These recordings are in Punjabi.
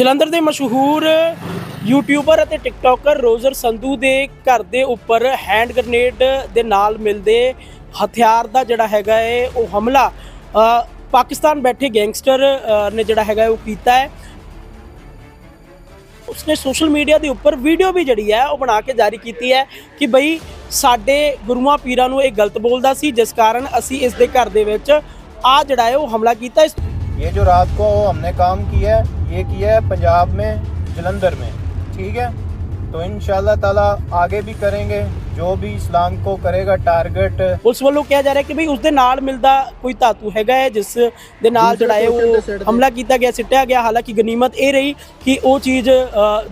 ਜਲੰਧਰ ਦੇ ਮਸ਼ਹੂਰ ਯੂਟਿਊਬਰ ਅਤੇ ਟਿਕਟੋਕਰ ਰੋਜ਼ਰ ਸੰਧੂ ਦੇ ਘਰ ਦੇ ਉੱਪਰ ਹੈਂਡ ਗ੍ਰਨੇਡ ਦੇ ਨਾਲ ਮਿਲਦੇ ਹਥਿਆਰ ਦਾ ਜਿਹੜਾ ਹੈਗਾ ਹੈ ਉਹ ਹਮਲਾ। ਪਾਕਿਸਤਾਨ ਬੈਠੇ ਗੈਂਗਸਟਰ ਨੇ ਜਿਹੜਾ ਹੈਗਾ ਉਹ ਕੀਤਾ ਹੈ ਉਸਨੇ ਸੋਸ਼ਲ ਮੀਡੀਆ ਦੇ ਉੱਪਰ ਵੀਡੀਓ ਵੀ ਜਿਹੜੀ ਹੈ, ਉਹ ਬਣਾ ਕੇ ਜਾਰੀ ਕੀਤੀ ਹੈ ਕਿ ਬਈ ਸਾਡੇ ਗੁਰੂਆਂ ਪੀਰਾਂ ਨੂੰ ਇਹ ਗਲਤ ਬੋਲਦਾ ਸੀ, ਜਿਸ ਕਾਰਨ ਅਸੀਂ ਇਸ ਦੇ ਘਰ ਦੇ ਵਿੱਚ ਆ ਜਿਹੜਾ ਹੈ, ਉਹ ਹਮਲਾ ਕੀਤਾ। ਇਸ ये जो रात को हमने काम किया है ये किया है पंजाब में जलंधर में ठीक है तो इन ताला आगे भी करेंगे ਜੋ ਵੀ ਇਸਲਾਮ ਕੋ ਕਰੇਗਾ ਟਾਰਗੇਟ ਪੁਲਿਸ ਵੱਲੋਂ ਕਿਹਾ ਜਾ ਰਿਹਾ ਕਿ ਭਈ ਉਸ ਦੇ ਨਾਲ ਮਿਲਦਾ ਕੋਈ ਧਾਤੂ ਹੈਗਾ ਹੈ ਜਿਸ ਦੇ ਨਾਲ ਜਿਹੜਾ ਉਹ ਹਮਲਾ ਕੀਤਾ ਗਿਆ ਸਿੱਟਿਆ ਗਿਆ। ਹਾਲਾਂਕਿ ਗਨੀਮਤ ਇਹ ਰਹੀ ਕਿ ਉਹ ਚੀਜ਼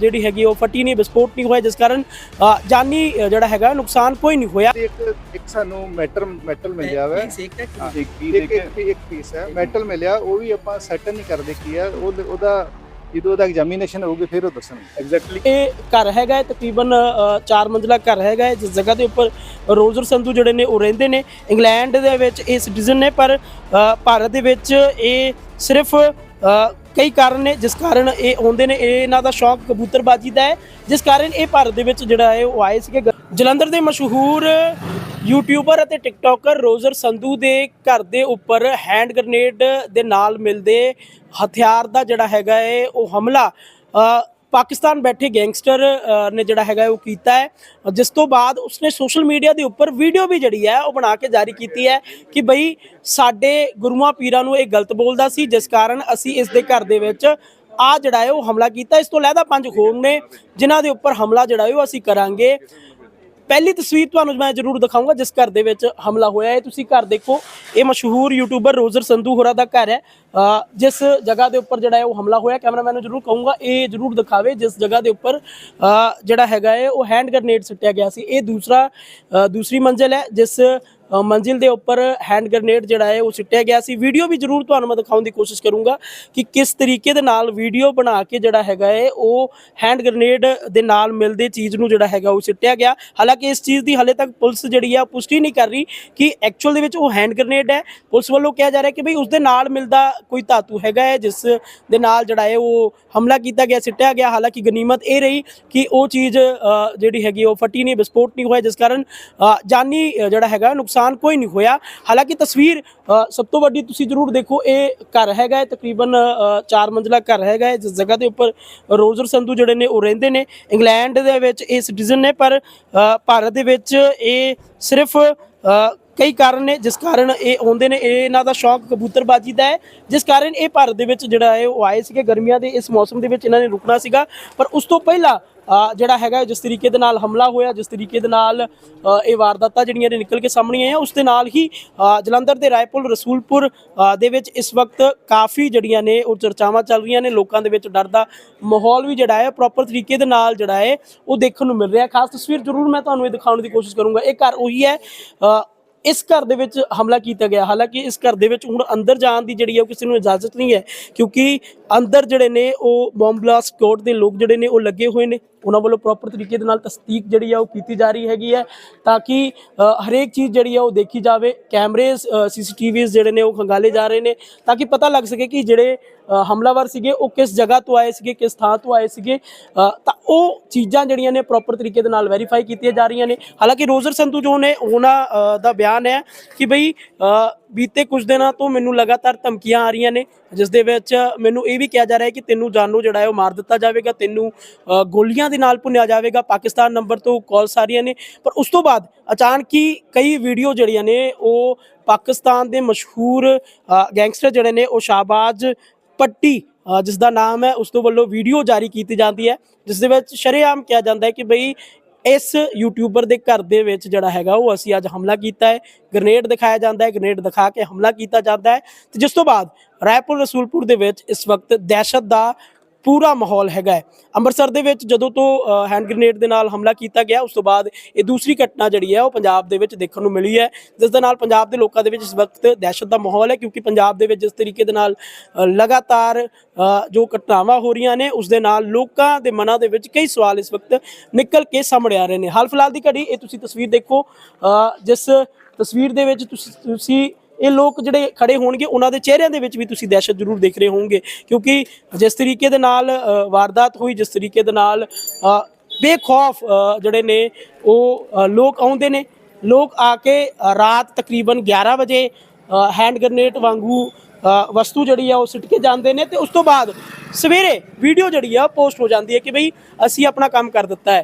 ਜਿਹੜੀ ਹੈਗੀ ਉਹ ਫਟੀ ਨਹੀਂ ਵਿਸਫੋਟ ਨਹੀਂ ਹੋਇਆ ਜਿਸ ਕਾਰਨ ਜਾਨੀ ਜਿਹੜਾ ਹੈਗਾ ਨੁਕਸਾਨ ਕੋਈ ਨਹੀਂ ਹੋਇਆ। ਇੱਕ ਸਾਨੂੰ ਮੈਟਲ ਮੈਟਲ ਮਿਲਿਆ ਵਾ। ਇੱਕ ਇੱਕ ਪੀਸ ਹੈ ਮੈਟਲ ਮਿਲਿਆ ਉਹ ਵੀ ਆਪਾਂ ਸੈਟ ਨਹੀਂ ਕਰਦੇ ਕੀ ਆ ਉਹਦਾ ਜਦੋਂ ਉਹਦਾ ਐਗਜ਼ਾਮੀਨੇਸ਼ਨ ਹੋਊਗੀ ਫਿਰ ਉਹ ਦੱਸਣਗੇ ਐਗਜ਼ੈਕਟਲੀ ਇਹ ਘਰ ਹੈਗਾ ਹੈ ਤਕਰੀਬਨ 4 ਮੰਜ਼ਲਾ ਘਰ ਹੈਗਾ ਹੈ ਜਿਸ ਜਗ੍ਹਾ ਦੇ ਉੱਪਰ ਰੋਜ਼ਰ ਸੰਧੂ ਜਿਹੜੇ ਨੇ ਉਹ ਰਹਿੰਦੇ ਨੇ ਇੰਗਲੈਂਡ ਦੇ ਵਿੱਚ ਇਹ ਸਿਟੀਜ਼ਨ ਨੇ ਪਰ ਅ, ਭਾਰਤ ਦੇ ਵਿੱਚ ਇਹ ਸਿਰਫ ਅ, ਕਈ ਕਾਰਨ ਨੇ ਜਿਸ ਕਾਰਨ ਇਹ ਆਉਂਦੇ ਨੇ ਇਹ ਇਹਨਾਂ ਦਾ ਸ਼ੌਕ ਕਬੂਤਰਬਾਜੀ ਦਾ ਹੈ ਜਿਸ ਕਾਰਨ ਇਹ ਭਾਰਤ ਦੇ ਵਿੱਚ ਜਿਹੜਾ ਹੈ ਉਹ ਆਏ ਸੀਗੇ ਜਲੰਧਰ ਦੇ ਮਸ਼ਹੂਰ ਯੂਟਿਊਬਰ ਅਤੇ ਟਿਕਟੋਕਰ ਰੋਜ਼ਰ ਸੰਧੂ ਦੇ ਘਰ ਦੇ ਉੱਪਰ ਹੈਂਡ ਗ੍ਰਨੇਡ ਦੇ ਨਾਲ ਮਿਲਦੇ ਹਥਿਆਰ ਦਾ ਜਿਹੜਾ ਹੈਗਾ ਹੈ ਉਹ ਹਮਲਾ। ਪਾਕਿਸਤਾਨ ਬੈਠੇ ਗੈਂਗਸਟਰ ਨੇ ਜਿਹੜਾ ਹੈਗਾ ਉਹ ਕੀਤਾ ਹੈ ਜਿਸ ਤੋਂ ਬਾਅਦ ਉਸਨੇ ਸੋਸ਼ਲ ਮੀਡੀਆ ਦੇ ਉੱਪਰ ਵੀਡੀਓ ਵੀ ਜਿਹੜੀ ਹੈ, ਉਹ ਬਣਾ ਕੇ ਜਾਰੀ ਕੀਤੀ ਹੈ ਕਿ ਬਈ ਸਾਡੇ ਗੁਰੂਆਂ ਪੀਰਾਂ ਨੂੰ ਇਹ ਗਲਤ ਬੋਲਦਾ ਸੀ, ਜਿਸ ਕਾਰਨ ਅਸੀਂ ਇਸ ਦੇ ਘਰ ਦੇ ਵਿੱਚ ਆ ਜਿਹੜਾ ਹੈ ਉਹ ਹਮਲਾ ਕੀਤਾ। ਇਸ ਤੋਂ ਲੈਦਾ ਪੰਜ ਹੋਰ ਨੇ, ਜਿਨ੍ਹਾਂ ਦੇ ਉੱਪਰ ਹਮਲਾ ਜਿਹੜਾ ਹੈ ਉਹ ਅਸੀਂ ਕਰਾਂਗੇ। ਪਹਿਲੀ ਤਸਵੀਰ ਤੁਹਾਨੂੰ ਮੈਂ ਜ਼ਰੂਰ ਦਿਖਾਊਂਗਾ, ਜਿਸ ਘਰ ਦੇ ਵਿੱਚ ਹਮਲਾ ਹੋਇਆ ਹੈ। ਤੁਸੀਂ ਘਰ ਦੇਖੋ, ਇਹ ਮਸ਼ਹੂਰ ਯੂਟਿਊਬਰ ਰੋਜ਼ਰ ਸੰਧੂ ਹੋਰਾਂ ਦਾ ਘਰ ਹੈ। ਜਿਸ ਜਗ੍ਹਾ ਦੇ ਉੱਪਰ ਜਿਹੜਾ ਹੈ ਉਹ ਹਮਲਾ ਹੋਇਆ, ਕੈਮਰਾਮੈਨ ਨੂੰ ਜ਼ਰੂਰ ਕਹੂੰਗਾ, ਇਹ ਜ਼ਰੂਰ ਦਿਖਾਵੇ, ਜਿਸ ਜਗ੍ਹਾ ਦੇ ਉੱਪਰ ਜਿਹੜਾ ਹੈਗਾ ਹੈ, ਉਹ ਹੈਂਡ ਗ੍ਰਨੇਡ ਸੁੱਟਿਆ ਗਿਆ ਸੀ। ਇਹ ਦੂਸਰਾ ਦੂਸਰੀ ਮੰਜ਼ਿਲ ਹੈ, ਜਿਸ ਮੰਜ਼ਿਲ ਦੇ ਉੱਪਰ ਹੈਂਡ ਗ੍ਰਨੇਡ ਜਿਹੜਾ ਹੈ ਉਹ ਸਿੱਟਿਆ ਗਿਆ ਸੀ। ਵੀਡੀਓ ਵੀ ਜ਼ਰੂਰ ਤੁਹਾਨੂੰ ਮੈਂ ਦਿਖਾਉਣ ਦੀ ਕੋਸ਼ਿਸ਼ ਕਰੂੰਗਾ ਕਿ ਕਿਸ ਤਰੀਕੇ ਦੇ ਨਾਲ ਵੀਡੀਓ ਬਣਾ ਕੇ ਜਿਹੜਾ ਹੈਗਾ ਹੈ, ਉਹ ਹੈਂਡ ਗ੍ਰਨੇਡ ਦੇ ਨਾਲ ਮਿਲਦੇ ਚੀਜ਼ ਨੂੰ ਜਿਹੜਾ ਹੈਗਾ ਉਹ ਸਿੱਟਿਆ ਗਿਆ। ਹਾਲਾਂਕਿ ਇਸ ਚੀਜ਼ ਦੀ ਹਲੇ ਤੱਕ ਪੁਲਿਸ ਜਿਹੜੀ ਆ, ਉਹ ਪੁਸ਼ਟੀ ਨਹੀਂ ਕਰ ਰਹੀ ਕਿ ਐਕਚੁਅਲ ਦੇ ਵਿੱਚ ਉਹ ਹੈਂਡ ਗ੍ਰਨੇਡ ਹੈ। ਪੁਲਿਸ ਵੱਲੋਂ ਕਿਹਾ ਜਾ ਰਿਹਾ ਕਿ ਭਈ ਉਸ ਦੇ ਨਾਲ ਮਿਲਦਾ ਕੋਈ ਧਾਤੂ ਹੈਗਾ ਹੈ, ਜਿਸ ਦੇ ਨਾਲ ਜਿਹੜਾ ਹੈ, ਉਹ ਹਮਲਾ ਕੀਤਾ ਗਿਆ, ਸਿੱਟਿਆ ਗਿਆ। ਹਾਲਾਂਕਿ ਗਨੀਮਤ ਇਹ ਰਹੀ ਕਿ ਉਹ ਚੀਜ਼ ਜਿਹੜੀ ਹੈਗੀ, ਉਹ ਫਟੀ ਨਹੀਂ, ਵਿਸਫੋਟ ਨਹੀਂ ਹੋਇਆ। ਜਿਸ ਕਾਰਨ ਜਾਨੀ ਜਿਹੜਾ ਹੈਗਾ, ਨੁਕਸਾਨ ਕੋਈ ਨਹੀਂ ਹੋਇਆ। ਹਾਲਾਂਕਿ ਤਸਵੀਰ ਸਭ ਤੋਂ ਵੱਡੀ ਤੁਸੀਂ ਜ਼ਰੂਰ ਦੇਖੋ, ਇਹ ਘਰ ਹੈਗਾ ਹੈ, ਤਕਰੀਬਨ 4 ਮੰਜ਼ਲਾ ਘਰ ਹੈਗਾ ਹੈ, ਜਿਸ ਜਗ੍ਹਾ ਦੇ ਉੱਪਰ ਰੋਜ਼ਰ ਸੰਧੂ ਜਿਹੜੇ ਨੇ, ਉਹ ਰਹਿੰਦੇ ਨੇ। ਇੰਗਲੈਂਡ ਦੇ ਵਿੱਚ ਇਹ ਸਿਟੀਜ਼ਨ ਨੇ, ਪਰ ਭਾਰਤ ਦੇ ਵਿੱਚ ਇਹ ਸਿਰਫ ਕਈ ਕਾਰਨ ਨੇ, ਜਿਸ ਕਾਰਨ ਇਹ ਆਉਂਦੇ ਨੇ, ਇਹ ਇਹਨਾਂ ਦਾ ਸ਼ੌਕ ਕਬੂਤਰਬਾਜੀ ਦਾ ਹੈ। ਜਿਸ ਕਾਰਨ ਇਹ ਭਾਰਤ ਦੇ ਵਿੱਚ ਜਿਹੜਾ ਹੈ, ਉਹ ਆਏ ਸੀਗੇ ਗਰਮੀਆਂ ਦੇ, ਇਸ ਮੌਸਮ ਦੇ ਵਿੱਚ ਇਹਨਾਂ ਨੇ ਰੁਕਣਾ ਸੀਗਾ। ਪਰ ਉਸ ਤੋਂ ਪਹਿਲਾਂ ਜਿਹੜਾ ਹੈਗਾ, ਜਿਸ ਤਰੀਕੇ ਦੇ ਨਾਲ ਹਮਲਾ ਹੋਇਆ, ਜਿਸ ਤਰੀਕੇ ਦੇ ਨਾਲ ਇਹ ਵਾਰਦਾਤਾਂ ਜਿਹੜੀਆਂ ਨੇ ਨਿਕਲ ਕੇ ਸਾਹਮਣੇ ਆਈਆਂ, ਉਸ ਦੇ ਨਾਲ ਹੀ ਜਲੰਧਰ ਦੇ ਰਾਏਪੁਰ, ਰਸੂਲਪੁਰ ਦੇ ਵਿੱਚ ਇਸ ਵਕਤ ਕਾਫੀ ਜਿਹੜੀਆਂ ਨੇ, ਉਹ ਚਰਚਾਵਾਂ ਚੱਲ ਰਹੀਆਂ ਨੇ। ਲੋਕਾਂ ਦੇ ਵਿੱਚ ਡਰ ਦਾ ਮਾਹੌਲ ਵੀ ਜਿਹੜਾ ਹੈ ਪ੍ਰੋਪਰ ਤਰੀਕੇ ਦੇ ਨਾਲ ਜਿਹੜਾ ਹੈ, ਉਹ ਦੇਖਣ ਨੂੰ ਮਿਲ ਰਿਹਾ। ਖਾਸ ਤਸਵੀਰ ਜ਼ਰੂਰ ਮੈਂ ਤੁਹਾਨੂੰ ਇਹ ਦਿਖਾਉਣ ਦੀ ਕੋਸ਼ਿਸ਼ ਕਰੂੰਗਾ। ਇਹ ਘਰ ਉਹੀ ਹੈ ਇਸ ਘਰ ਦੇ ਵਿੱਚ ਹਮਲਾ ਕੀਤਾ ਗਿਆ। ਹਾਲਾਂਕਿ ਇਸ ਘਰ ਦੇ ਵਿੱਚ ਹੁਣ ਅੰਦਰ ਜਾਣ ਦੀ ਜਿਹੜੀ ਹੈ ਉਹ ਕਿਸੇ ਨੂੰ ਇਜਾਜ਼ਤ ਨਹੀਂ ਹੈ, ਕਿਉਂਕਿ ਅੰਦਰ ਜਿਹੜੇ ਨੇ ਉਹ ਬੰਬ ਬਲਾਸਟ ਕੋਡ ਦੇ ਲੋਕ ਜਿਹੜੇ ਨੇ ਉਹ ਲੱਗੇ ਹੋਏ ਨੇ, ਉਹਨਾਂ ਵੱਲੋਂ ਪ੍ਰੋਪਰ ਤਰੀਕੇ ਦੇ ਨਾਲ ਤਸਦੀਕ ਜਿਹੜੀ ਆ ਉਹ ਕੀਤੀ ਜਾ ਰਹੀ ਹੈਗੀ ਹੈ ਤਾਂ ਕਿ ਹਰੇਕ ਚੀਜ਼ ਜਿਹੜੀ ਆ ਉਹ ਦੇਖੀ ਜਾਵੇ ਕੈਮਰੇਜ਼ ਸੀਸੀਟੀਵੀਜ਼ ਜਿਹੜੇ ਨੇ ਉਹ ਖੰਗਾਲੇ ਜਾ ਰਹੇ ਨੇ ਤਾਂ ਕਿ ਪਤਾ ਲੱਗ ਸਕੇ ਕਿ ਜਿਹੜੇ ਹਮਲਾਵਰ ਸੀਗੇ ਉਹ ਕਿਸ ਜਗ੍ਹਾ ਤੋਂ ਆਏ ਸੀਗੇ, ਕਿਸ ਥਾਂ ਤੋਂ ਆਏ ਸੀਗੇ ਤਾਂ ਉਹ ਚੀਜ਼ਾਂ ਜਿਹੜੀਆਂ ਨੇ ਪ੍ਰੋਪਰ ਤਰੀਕੇ ਦੇ ਨਾਲ ਵੈਰੀਫਾਈ ਕੀਤੀਆਂ ਜਾ ਰਹੀਆਂ ਨੇ। ਹਾਲਾਂਕਿ ਰੋਜ਼ਰ ਸੰਧੂ ਜੋ ਨੇ, ਉਹਨਾਂ ਦਾ ਬਿਆਨ ਹੈ ਕਿ ਬਈ ਬੀਤੇ ਕੁਝ ਦਿਨਾਂ ਤੋਂ ਮੈਨੂੰ ਲਗਾਤਾਰ ਧਮਕੀਆਂ ਆ ਰਹੀਆਂ ਨੇ ਜਿਸ ਦੇ ਵਿੱਚ ਮੈਨੂੰ ਇਹ ਵੀ ਕਿਹਾ ਜਾ ਰਿਹਾ ਹੈ ਕਿ ਤੈਨੂੰ ਜਾਨੂ ਜਿਹੜਾ ਹੈ ਉਹ ਮਾਰ ਦਿੱਤਾ ਜਾਵੇਗਾ ਤੈਨੂੰ ਗੋਲੀਆਂ ਦੇ ਨਾਲ ਭੁੰਨਿਆ ਜਾਵੇਗਾ ਪਾਕਿਸਤਾਨ ਨੰਬਰ ਤੋਂ ਕਾਲਸ ਆ ਰਹੀਆਂ ਨੇ। ਪਰ ਉਸ ਤੋਂ ਬਾਅਦ ਅਚਾਨਕ ਹੀ ਕਈ ਵੀਡੀਓ ਜਿਹੜੀਆਂ ਨੇ ਉਹ ਪਾਕਿਸਤਾਨ ਦੇ ਮਸ਼ਹੂਰ ਗੈਂਗਸਟਰ ਜਿਹੜੇ ਨੇ ਉਹ ਸ਼ਾਹਬਾਜ਼ ਪੱਟੀ ਅ, ਜਿਸ ਦਾ ਨਾਮ ਹੈ ਉਸ ਤੋਂ ਵੱਲੋਂ ਵੀਡੀਓ ਜਾਰੀ ਕੀਤੀ ਜਾਂਦੀ ਹੈ। ਜਿਸ ਦੇ ਵਿੱਚ ਸ਼ਰੇਆਮ ਕਿਹਾ ਜਾਂਦਾ ਹੈ ਕਿ ਬਈ ਇਸ ਯੂਟਿਊਬਰ ਦੇ ਘਰ ਦੇ ਵਿੱਚ ਜਿਹੜਾ ਹੈਗਾ, ਉਹ ਅਸੀਂ ਅੱਜ ਹਮਲਾ ਕੀਤਾ ਹੈ। ਗ੍ਰਨੇਡ ਦਿਖਾਇਆ ਜਾਂਦਾ ਹੈ ਗ੍ਰਨੇਡ ਦਿਖਾ ਕੇ ਹਮਲਾ ਕੀਤਾ ਜਾਂਦਾ ਹੈ। ਤੇ ਜਿਸ ਤੋਂ ਬਾਅਦ ਰਾਏਪੁਰ ਰਸੂਲਪੁਰ ਦੇ ਵਿੱਚ ਇਸ ਵਕਤ ਦਹਿਸ਼ਤ ਦਾ ਪੂਰਾ ਮਾਹੌਲ ਹੈਗਾ ਹੈ। ਅੰਮ੍ਰਿਤਸਰ ਦੇ ਵਿੱਚ ਜਦੋਂ ਤੋਂ ਹੈਂਡ ਗ੍ਰੇਨੇਡ ਦੇ ਨਾਲ ਹਮਲਾ ਕੀਤਾ ਗਿਆ, ਉਸ ਤੋਂ ਬਾਅਦ ਇਹ ਦੂਸਰੀ ਘਟਨਾ ਜਿਹੜੀ ਹੈ, ਉਹ ਪੰਜਾਬ ਦੇ ਵਿੱਚ ਦੇਖਣ ਨੂੰ ਮਿਲੀ ਹੈ। ਜਿਸ ਦੇ ਨਾਲ ਪੰਜਾਬ ਦੇ ਲੋਕਾਂ ਦੇ ਵਿੱਚ ਇਸ ਵਕਤ ਦਹਿਸ਼ਤ ਦਾ ਮਾਹੌਲ ਹੈ, ਕਿਉਂਕਿ ਪੰਜਾਬ ਦੇ ਵਿੱਚ ਜਿਸ ਤਰੀਕੇ ਦੇ ਨਾਲ ਲਗਾਤਾਰ ਜੋ ਘਟਨਾਵਾਂ ਹੋ ਰਹੀਆਂ ਨੇ, ਉਸ ਦੇ ਨਾਲ ਲੋਕਾਂ ਦੇ ਮਨਾਂ ਦੇ ਵਿੱਚ ਕਈ ਸਵਾਲ ਇਸ ਵਕਤ ਨਿਕਲ ਕੇ ਸਾਹਮਣੇ ਆ ਰਹੇ ਨੇ। ਹਾਲ ਫਿਲਹਾਲ ਦੀ ਘੜੀ ਇਹ ਤੁਸੀਂ ਤਸਵੀਰ ਦੇਖੋ ਜਿਸ ਤਸਵੀਰ ਦੇ ਵਿੱਚ ਤੁਸੀਂ ਤੁਸੀਂ ਇਹ ਲੋਕ ਜਿਹੜੇ ਖੜੇ ਹੋਣਗੇ, ਉਹਨਾਂ ਦੇ ਚਿਹਰਿਆਂ ਦੇ ਵਿੱਚ ਵੀ ਤੁਸੀਂ ਦਹਿਸ਼ਤ ਜ਼ਰੂਰ ਦੇਖ ਰਹੇ ਹੋਵੋਗੇ। ਕਿਉਂਕਿ ਜਿਸ ਤਰੀਕੇ ਦੇ ਨਾਲ ਵਾਰਦਾਤ ਹੋਈ, ਜਿਸ ਤਰੀਕੇ ਦੇ ਨਾਲ ਬੇਖੌਫ ਜਿਹੜੇ ਨੇ, ਉਹ ਲੋਕ ਆਉਂਦੇ ਨੇ। ਲੋਕ ਆ ਕੇ ਰਾਤ ਤਕਰੀਬਨ 11 ਵਜੇ ਹੈਂਡ ਗ੍ਰਨੇਡ ਵਾਂਗੂ ਵਸਤੂ ਜਿਹੜੀ ਆ, ਉਹ ਸਿੱਟ ਕੇ ਜਾਂਦੇ ਨੇ ਤੇ ਉਸ ਤੋਂ ਬਾਅਦ ਸਵੇਰੇ ਵੀਡੀਓ ਜਿਹੜੀ ਆ ਪੋਸਟ ਹੋ ਜਾਂਦੀ ਹੈ ਕਿ ਬਈ ਅਸੀਂ ਆਪਣਾ ਕੰਮ ਕਰ ਦਿੱਤਾ ਹੈ।